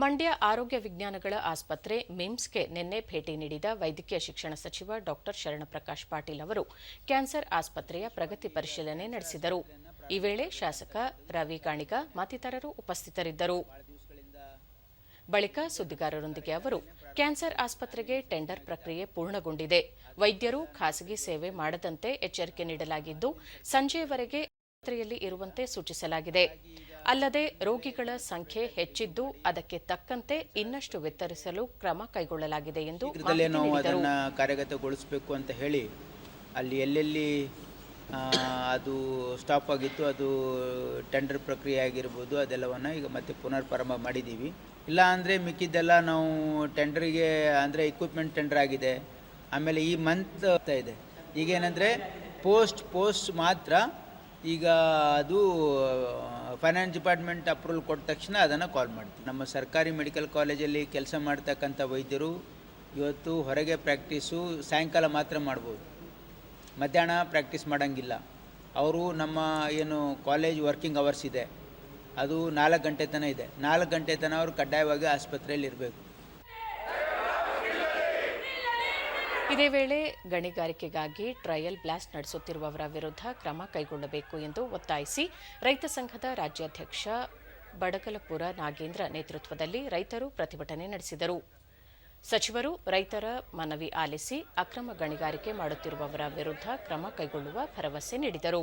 ಮಂಡ್ಯ ಆರೋಗ್ಯ ವಿಜ್ಞಾನಗಳ ಆಸ್ಪತ್ರೆ ಮಿಮ್ಸ್ಗೆ ನಿನ್ನೆ ಭೇಟಿ ನೀಡಿದ ವೈದ್ಯಕೀಯ ಶಿಕ್ಷಣ ಸಚಿವ ಡಾಕ್ಟರ್ ಶರಣಪ್ರಕಾಶ್ ಪಾಟೀಲ್ ಅವರು ಕ್ಯಾನ್ಸರ್ ಆಸ್ಪತ್ರೆಯ ಪ್ರಗತಿ ಪರಿಶೀಲನೆ ನಡೆಸಿದರು. ಈ ವೇಳೆ ಶಾಸಕ ರವಿ ಕಾಣಿಗ ಮತ್ತಿತರರು ಉಪಸ್ಥಿತರಿದ್ದರು. ಬಳಿಕ ಸುದ್ದಿಗಾರರೊಂದಿಗೆ ಅವರು, ಕ್ಯಾನ್ಸರ್ ಆಸ್ಪತ್ರೆಗೆ ಟೆಂಡರ್ ಪ್ರಕ್ರಿಯೆ ಪೂರ್ಣಗೊಂಡಿದೆ. ವೈದ್ಯರು ಖಾಸಗಿ ಸೇವೆ ಮಾಡದಂತೆ ಎಚ್ಚರಿಕೆ ನೀಡಲಾಗಿದ್ದು ಸಂಜೆಯವರೆಗೆ ಆಸ್ಪತ್ರೆಯಲ್ಲಿ ಇರುವಂತೆ ಸೂಚಿಸಲಾಗಿದೆ. ಅಲ್ಲದೆ ರೋಗಿಗಳ ಸಂಖ್ಯೆ ಹೆಚ್ಚಿದ್ದು ಅದಕ್ಕೆ ತಕ್ಕಂತೆ ಇನ್ನಷ್ಟು ವಿತರಿಸಲು ಕ್ರಮ ಕೈಗೊಳ್ಳಲಾಗಿದೆ ಎಂದು ನಾವು ಅದನ್ನು ಕಾರ್ಯಗತಗೊಳಿಸಬೇಕು ಅಂತ ಹೇಳಿ ಅಲ್ಲಿ ಎಲ್ಲೆಲ್ಲಿ ಅದು ಸ್ಟಾಪ್ ಆಗಿತ್ತು ಅದು ಟೆಂಡರ್ ಪ್ರಕ್ರಿಯೆ ಆಗಿರ್ಬೋದು ಅದೆಲ್ಲವನ್ನು ಈಗ ಮತ್ತೆ ಪುನರ್ ಪ್ರಾರಂಭ ಮಾಡಿದ್ದೀವಿ. ಇಲ್ಲ ಅಂದರೆ ಮಿಕ್ಕಿದ್ದೆಲ್ಲ ನಾವು ಟೆಂಡರಿಗೆ ಅಂದರೆ ಇಕ್ವಿಪ್ಮೆಂಟ್ ಟೆಂಡರ್ ಆಗಿದೆ. ಆಮೇಲೆ ಈ ಮಂತ್ ಇದೆ. ಈಗೇನೆಂದರೆ ಪೋಸ್ಟ್ ಪೋಸ್ಟ್ ಮಾತ್ರ ಈಗ ಅದು ಫೈನಾನ್ಸ್ ಡಿಪಾರ್ಟ್ಮೆಂಟ್ ಅಪ್ರೂವಲ್ ಕೊಟ್ಟ ತಕ್ಷಣ ಅದನ್ನು ಕಾಲ್ ಮಾಡ್ತೀವಿ. ನಮ್ಮ ಸರ್ಕಾರಿ ಮೆಡಿಕಲ್ ಕಾಲೇಜಲ್ಲಿ ಕೆಲಸ ಮಾಡ್ತಕ್ಕಂಥ ವೈದ್ಯರು ಇವತ್ತು ಹೊರಗೆ ಪ್ರಾಕ್ಟೀಸು ಸಾಯಂಕಾಲ ಮಾತ್ರ ಮಾಡ್ಬೋದು. ಮಧ್ಯಾಹ್ನ ಪ್ರಾಕ್ಟೀಸ್ ಮಾಡೋಂಗಿಲ್ಲ. ಅವರು ನಮ್ಮ ಏನು ಕಾಲೇಜ್ ವರ್ಕಿಂಗ್ ಅವರ್ಸ್ ಇದೆ. ಅದು ನಾಲ್ಕು ಗಂಟೆ ತನಕ ಇದೆ. ನಾಲ್ಕು ಗಂಟೆ ತನಕ ಅವರು ಕಡ್ಡಾಯವಾಗಿ ಆಸ್ಪತ್ರೆಯಲ್ಲಿ ಇರಬೇಕು. ಇದೇ ವೇಳೆ ಗಣಿಗಾರಿಕೆಗಾಗಿ ಟ್ರಯಲ್ ಬ್ಲಾಸ್ಟ್ ನಡೆಸುತ್ತಿರುವವರ ವಿರುದ್ಧ ಕ್ರಮ ಕೈಗೊಳ್ಳಬೇಕು ಎಂದು ಒತ್ತಾಯಿಸಿ ರೈತ ಸಂಘದ ರಾಜ್ಯಾಧ್ಯಕ್ಷ ಬಡಗಲಪುರ ನಾಗೇಂದ್ರ ನೇತೃತ್ವದಲ್ಲಿ ರೈತರು ಪ್ರತಿಭಟನೆ ನಡೆಸಿದರು. ಸಚಿವರು ರೈತರ ಮನವಿ ಆಲಿಸಿ ಅಕ್ರಮ ಗಣಿಗಾರಿಕೆ ಮಾಡುತ್ತಿರುವವರ ವಿರುದ್ಧ ಕ್ರಮ ಕೈಗೊಳ್ಳುವ ಭರವಸೆ ನೀಡಿದರು.